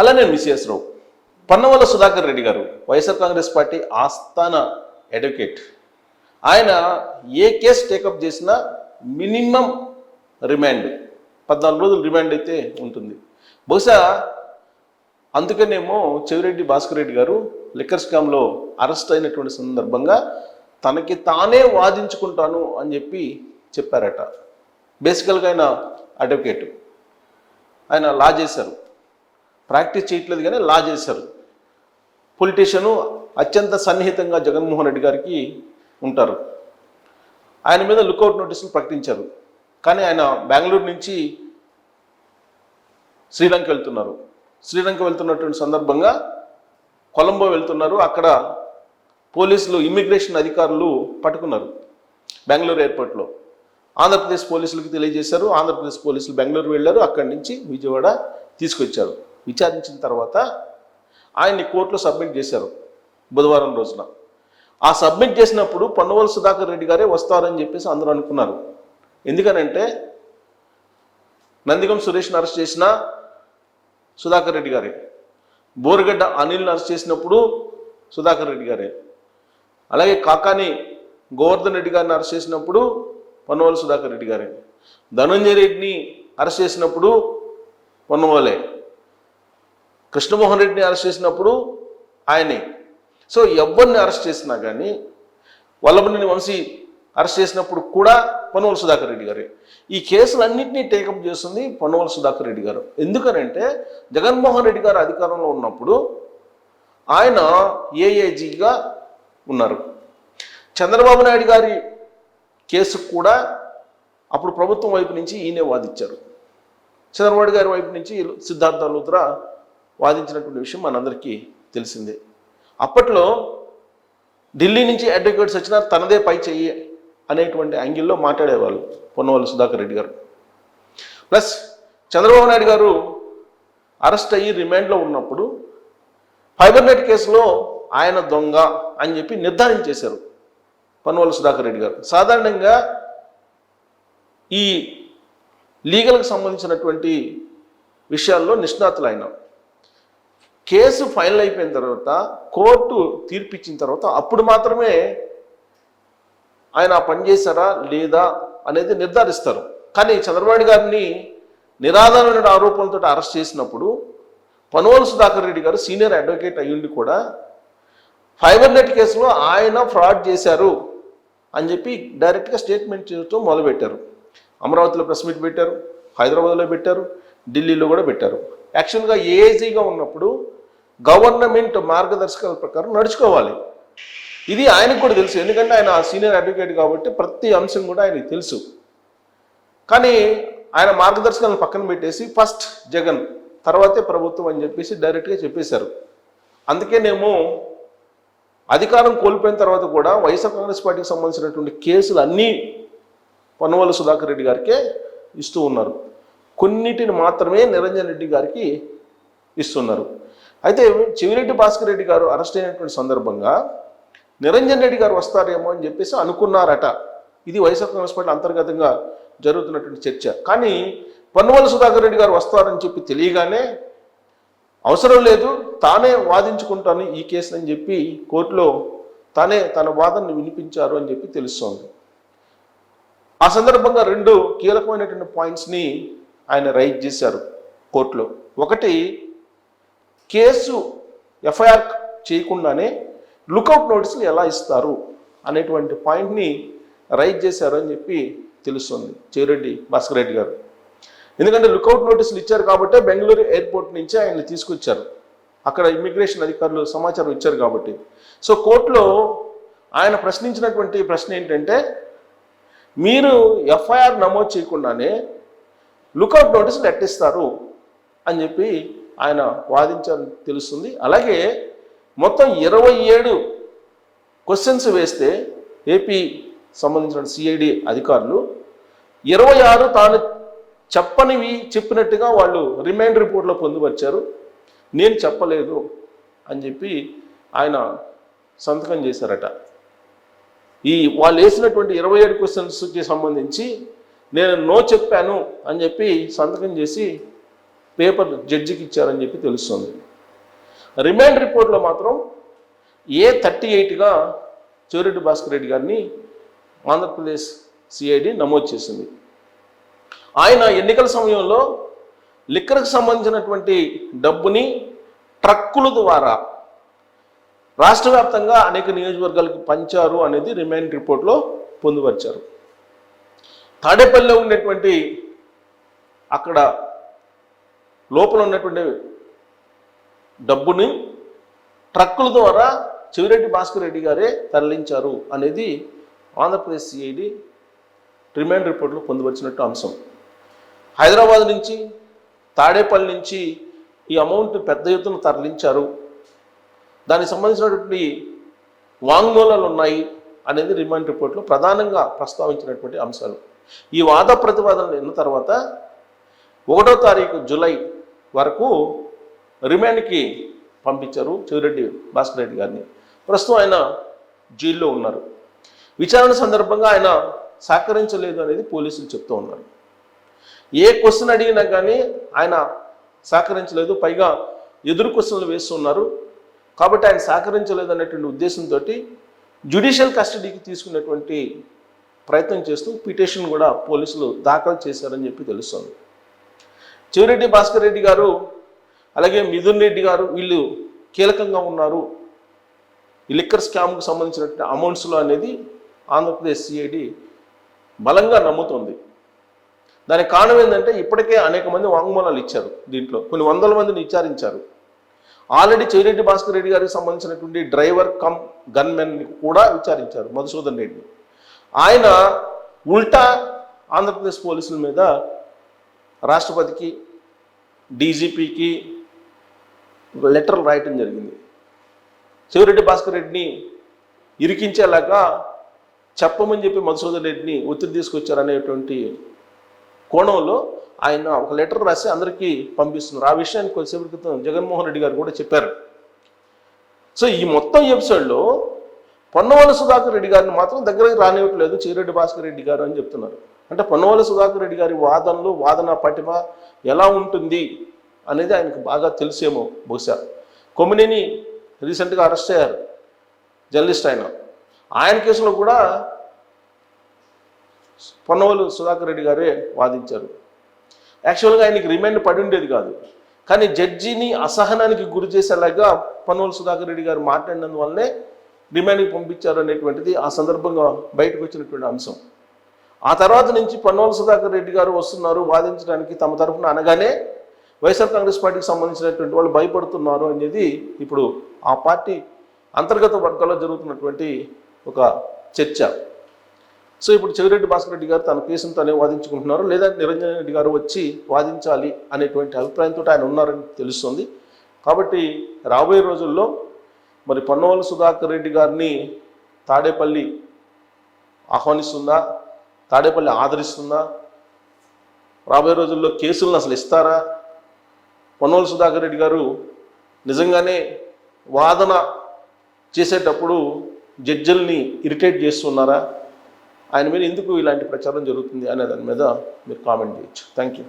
అలానే మిస్ఎస్ రావు పన్నవల సుధాకర్ రెడ్డి గారు వైఎస్ఆర్ కాంగ్రెస్ పార్టీ ఆస్థాన అడ్వకేట్. ఆయన ఏ కేసు టేకప్ చేసినా మినిమం రిమాండ్ పద్నాలుగు రోజులు రిమాండ్ అయితే ఉంటుంది. బహుశా అందుకనేమో చెవిరెడ్డి భాస్కర్ రెడ్డి గారు లిక్కర్ స్కామ్లో అరెస్ట్ అయినటువంటి సందర్భంగా తనకి తానే వాదించుకుంటాను అని చెప్పి చెప్పారట. బేసికల్గా ఆయన అడ్వకేట్. ఆయన లా చేశారు. ప్రాక్టీస్ చేయట్లేదు కానీ లా చేశారు. పొలిటీషియను అత్యంత సన్నిహితంగా జగన్మోహన్ రెడ్డి గారికి ఉంటారు. ఆయన మీద లుకౌట్ నోటీసులు ప్రకటించారు. కానీ ఆయన బెంగళూరు నుంచి శ్రీలంక వెళ్తున్నారు. శ్రీలంక వెళ్తున్నటువంటి సందర్భంగా కొలంబో వెళ్తున్నారు. అక్కడ పోలీసులు ఇమ్మిగ్రేషన్ అధికారులు పట్టుకున్నారు బెంగళూరు ఎయిర్పోర్ట్లో. ఆంధ్రప్రదేశ్ పోలీసులకు తెలియజేశారు. ఆంధ్రప్రదేశ్ పోలీసులు బెంగళూరు వెళ్ళారు. అక్కడి నుంచి విజయవాడ తీసుకొచ్చారు. విచారించిన తర్వాత ఆయన్ని కోర్టులో సబ్మిట్ చేశారు బుధవారం రోజున. ఆ సబ్మిట్ చేసినప్పుడు పొన్నవల్ సుధాకర్ రెడ్డి గారే వస్తారని చెప్పేసి అందరూ అనుకున్నారు. ఎందుకనంటే నందిగం సురేష్ని అరెస్ట్ చేసిన సుధాకర్ రెడ్డి గారే. బోరగడ్డ అనిల్ని అరెస్ట్ చేసినప్పుడు సుధాకర్ రెడ్డి గారే. అలాగే కాకాని గోవర్ధన్ రెడ్డి గారిని అరెస్ట్ చేసినప్పుడు పొన్నవోలు సుధాకర్ రెడ్డి గారే. ధనంజయ రెడ్డిని అరెస్ట్ చేసినప్పుడు పొన్నవోలే. కృష్ణమోహన్ రెడ్డిని అరెస్ట్ చేసినప్పుడు ఆయనే. సో ఎవరిని అరెస్ట్ చేసినా కానీ వల్లభనేని వంశీ అరెస్ట్ చేసినప్పుడు కూడా పొన్నవల సుధాకర్ రెడ్డి గారే. ఈ కేసులన్నింటినీ టేకప్ చేస్తుంది పొన్నవల సుధాకర్ రెడ్డి గారు. ఎందుకనంటే జగన్మోహన్ రెడ్డి గారు అధికారంలో ఉన్నప్పుడు ఆయన ఏఏజీగా ఉన్నారు. చంద్రబాబు నాయుడు గారి కేసు కూడా అప్పుడు ప్రభుత్వం వైపు నుంచి ఈయనే వాదిచ్చారు. చంద్రబాబు గారి వైపు నుంచి సిద్ధార్థ లూత్రా వాదించినటువంటి విషయం మనందరికీ తెలిసిందే. అప్పట్లో ఢిల్లీ నుంచి అడ్వకేట్స్ వచ్చినా తనదే పై చెయ్యి అనేటువంటి యాంగిల్లో మాట్లాడేవాళ్ళు పొన్నవాళ్ళు సుధాకర్ రెడ్డి గారు. ప్లస్ చంద్రబాబు నాయుడు గారు అరెస్ట్ అయ్యి రిమాండ్లో ఉన్నప్పుడు ఫైబర్నెట్ కేసులో ఆయన దొంగ అని చెప్పి నిర్ధారించేశారు పన్నువల్లి సుధాకర్ రెడ్డి గారు. సాధారణంగా ఈ లీగల్కి సంబంధించినటువంటి విషయాల్లో నిష్ణాతులు ఆయన కేసు ఫైనల్ అయిపోయిన తర్వాత కోర్టు తీర్పిచ్చిన తర్వాత అప్పుడు మాత్రమే ఆయన పనిచేశారా పని లేదా అనేది నిర్ధారిస్తారు. కానీ చంద్రబాబు గారిని నిరాధారమైన ఆరోపణలతో అరెస్ట్ చేసినప్పుడు పనువల్ సుధాకర్ రెడ్డి గారు సీనియర్ అడ్వకేట్ అయ్యుండి కూడా ఫైబర్ నెట్ కేసులో ఆయన ఫ్రాడ్ చేశారు అని చెప్పి డైరెక్ట్గా స్టేట్మెంట్ చేయడం మొదలుపెట్టారు. అమరావతిలో ప్రెస్ మీట్ పెట్టారు హైదరాబాద్లో పెట్టారు ఢిల్లీలో కూడా పెట్టారు. యాక్చువల్గా ఏజీగా ఉన్నప్పుడు గవర్నమెంట్ మార్గదర్శకాల ప్రకారం నడుచుకోవాలి. ఇది ఆయనకు కూడా తెలుసు. ఎందుకంటే ఆయన సీనియర్ అడ్వకేట్ కాబట్టి ప్రతి అంశం కూడా ఆయనకు తెలుసు. కానీ ఆయన మార్గదర్శకాలను పక్కన పెట్టేసి ఫస్ట్ జగన్ తర్వాతే ప్రభుత్వం అని చెప్పేసి డైరెక్ట్గా చెప్పేశారు. అందుకేనేమో అధికారం కోల్పోయిన తర్వాత కూడా వైఎస్ఆర్ కాంగ్రెస్ పార్టీకి సంబంధించినటువంటి కేసులు అన్నీ పొన్నవల్లి సుధాకర్ రెడ్డి గారికే ఇస్తూ ఉన్నారు. కొన్నిటిని మాత్రమే నిరంజన్ రెడ్డి గారికి ఇస్తున్నారు. అయితే చెవిరెడ్డి భాస్కర్ రెడ్డి గారు అరెస్ట్ అయినటువంటి సందర్భంగా నిరంజన్ రెడ్డి గారు వస్తారేమో అని చెప్పేసి అనుకున్నారట. ఇది వైఎస్ఆర్ కాంగ్రెస్ పార్టీ అంతర్గతంగా జరుగుతున్నటువంటి చర్చ. కానీ పొన్నవల్లి సుధాకర్ రెడ్డి గారు వస్తారని చెప్పి తెలియగానే అవసరం లేదు తానే వాదించుకుంటాను ఈ కేసు అని చెప్పి కోర్టులో తానే తన వాదనని వినిపించారు అని చెప్పి తెలుస్తోంది. ఆ సందర్భంగా రెండు కీలకమైనటువంటి పాయింట్స్ని ఆయన రైజ్ చేశారు కోర్టులో. ఒకటి కేసు ఎఫ్ఐఆర్ చేయకుండానే లుకౌట్ నోటీసులు ఎలా ఇస్తారు అనేటువంటి పాయింట్ని రైజ్ చేశారు అని చెప్పి తెలుస్తుంది చేరెడ్డి భాస్కర్ రెడ్డి గారు. ఎందుకంటే లుకౌట్ నోటీసులు ఇచ్చారు కాబట్టి బెంగళూరు ఎయిర్పోర్ట్ నుంచి ఆయన తీసుకొచ్చారు. అక్కడ ఇమ్మిగ్రేషన్ అధికారులు సమాచారం ఇచ్చారు కాబట్టి. సో కోర్టులో ఆయన ప్రశ్నించినటువంటి ప్రశ్న ఏంటంటే మీరు ఎఫ్ఐఆర్ నమోదు చేయకుండానే లుకౌట్ నోటీసులు ఎట్టిస్తారు అని చెప్పి ఆయన వాదించాలని తెలుస్తుంది. అలాగే మొత్తం ఇరవై ఏడు క్వశ్చన్స్ వేస్తే ఏపీ సంబంధించిన సిఐడి అధికారులు ఇరవై ఆరు తాను చెప్పనివి చెప్పినట్టుగా వాళ్ళు రిమైండ్ రిపోర్ట్లో పొందుపరిచారు. నేను చెప్పలేదు అని చెప్పి ఆయన సంతకం చేశారట. ఈ వాళ్ళు వేసినటువంటి ఇరవై ఏడు క్వశ్చన్స్కి సంబంధించి నేను నో చెప్పాను అని చెప్పి సంతకం చేసి పేపర్ జడ్జికి ఇచ్చారని చెప్పి తెలుస్తుంది. రిమాండ్ రిపోర్ట్లో మాత్రం ఏ థర్టీ ఎయిట్గా చెవిరెడ్డి భాస్కర్ రెడ్డి గారిని ఆంధ్రప్రదేశ్ సిఐడి నమోదు చేసింది. ఆయన ఎన్నికల సమయంలో లిక్కర్కి సంబంధించినటువంటి డబ్బుని ట్రక్కుల ద్వారా రాష్ట్ర వ్యాప్తంగా అనేక నియోజకవర్గాలకు పంచారు అనేది రిమైండ్ రిపోర్ట్లో పొందుపరిచారు. తాడేపల్లిలో ఉన్నటువంటి అక్కడ లోపల ఉన్నటువంటి డబ్బుని ట్రక్కుల ద్వారా చెవిరెడ్డి భాస్కర్ రెడ్డి గారే తరలించారు అనేది ఆంధ్రప్రదేశ్ సిఐడి రిమైండ్ రిపోర్ట్లో పొందుపరిచినట్టు అంశం. హైదరాబాద్ నుంచి తాడేపల్లి నుంచి ఈ అమౌంట్ పెద్ద ఎత్తున తరలించారు. దానికి సంబంధించినటువంటి వాంగ్మూలాలు ఉన్నాయి అనేది రిమాండ్ రిపోర్ట్లో ప్రధానంగా ప్రస్తావించినటువంటి అంశాలు. ఈ వాద ప్రతివాదనలు విన్న తర్వాత ఒకటో తారీఖు జూలై వరకు రిమాండ్కి పంపించారు చెవిరెడ్డి భాస్కర్ రెడ్డి గారిని. ప్రస్తుతం ఆయన జైల్లో ఉన్నారు. విచారణ సందర్భంగా ఆయన సహకరించలేదు అనేది పోలీసులు చెప్తూ ఉన్నారు. ఏ క్వశ్చన్ అడిగినా కానీ ఆయన సహకరించలేదు పైగా ఎదురు క్వశ్చన్లు వేస్తున్నారు కాబట్టి ఆయన సహకరించలేదు అనేటువంటి ఉద్దేశంతో జ్యుడిషియల్ కస్టడీకి తీసుకునేటువంటి ప్రయత్నం చేస్తూ పిటిషన్ కూడా పోలీసులు దాఖలు చేశారని చెప్పి తెలుస్తుంది. చెవిరెడ్డి భాస్కర్ రెడ్డి గారు అలాగే మిథున్ రెడ్డి గారు వీళ్ళు కీలకంగా ఉన్నారు. ఈ లిక్కర్ స్కామ్కు సంబంధించినటువంటి అమౌంట్స్లో అనేది ఆంధ్రప్రదేశ్ సిఐడి బలంగా నమ్ముతుంది. దానికి కారణం ఏంటంటే ఇప్పటికే అనేక మంది వాంగ్మూలాలు ఇచ్చారు దీంట్లో కొన్ని వందల మందిని విచారించారు. ఆల్రెడీ చెవిరెడ్డి భాస్కర్ రెడ్డి గారికి సంబంధించినటువంటి డ్రైవర్ కమ్ గన్మెన్ని కూడా విచారించారు మధుసూదన్ రెడ్డి ఆయన ఉల్టా ఆంధ్రప్రదేశ్ పోలీసుల మీద రాష్ట్రపతికి డీజీపీకి లెటర్ రాయటం జరిగింది. శివరెడ్డి భాస్కర్ రెడ్డిని ఇరికించేలాగా చెప్పమని చెప్పి మధుసూదన్ రెడ్డిని ఒత్తిడి తీసుకొచ్చారనేటువంటి కోణంలో ఆయన ఒక లెటర్ రాసి అందరికీ పంపిస్తున్నారు. ఆ విషయాన్ని కొద్దిసేపటి క్రితం జగన్మోహన్ రెడ్డి గారు కూడా చెప్పారు. సో ఈ మొత్తం ఎపిసోడ్లో పొన్నవల సుధాకర్ రెడ్డి గారిని మాత్రం దగ్గరికి రానివ్వట్లేదు చీరెడ్డి భాస్కర్ రెడ్డి గారు అని చెప్తున్నారు. అంటే పొన్నవల సుధాకర్ రెడ్డి గారి వాదనలు వాదన పటిమ ఎలా ఉంటుంది అనేది ఆయనకు బాగా తెలిసేమో బహుశా. కొమ్మినేని రీసెంట్గా అరెస్ట్ అయ్యారు జర్నలిస్ట్ ఆయన. ఆయన కేసులో కూడా పొన్నవలు సుధాకర్ రెడ్డి గారే వాదించారు. యాక్చువల్గా ఆయనకి రిమైండ్ పడి ఉండేది కాదు. కానీ జడ్జిని అసహనానికి గురి చేసేలాగా పొన్నవలు సుధాకర్ రెడ్డి గారు మాట్లాడినందువల్లనే రిమైండ్కి పంపించారు అనేటువంటిది ఆ సందర్భంగా బయటకు వచ్చినటువంటి అంశం. ఆ తర్వాత నుంచి పన్నోల సుధాకర్ రెడ్డి గారు వస్తున్నారు వాదించడానికి తమ తరఫున అనగానే వైఎస్ఆర్ కాంగ్రెస్ పార్టీకి సంబంధించినటువంటి వాళ్ళు భయపడుతున్నారు అనేది ఇప్పుడు ఆ పార్టీ అంతర్గత వర్గాల్లో జరుగుతున్నటువంటి ఒక చర్చ. సో ఇప్పుడు చెవిరెడ్డి భాస్కర్ రెడ్డి గారు తన కేసును తనే వాదించుకుంటున్నారు లేదా నిరంజన్ రెడ్డి గారు వచ్చి వాదించాలి అనేటువంటి అభిప్రాయంతో ఆయన ఉన్నారని తెలుస్తుంది. కాబట్టి రాబోయే రోజుల్లో మరి పన్నోల సుధాకర్ రెడ్డి గారిని తాడేపల్లి ఆహ్వానిస్తుందా తాడేపల్లి ఆదరిస్తుందా? రాబోయే రోజుల్లో కేసులను అసలు ఇస్తారా? పొన్నోలు సుధాకర్ రెడ్డి గారు నిజంగానే వాదన చేసేటప్పుడు జడ్జిల్ని ఇరిటేట్ చేస్తున్నారా? ఆయన మీద ఎందుకు ఇలాంటి ప్రచారం జరుగుతుంది అనే దాని మీద మీరు కామెంట్ చేయొచ్చు. Thank you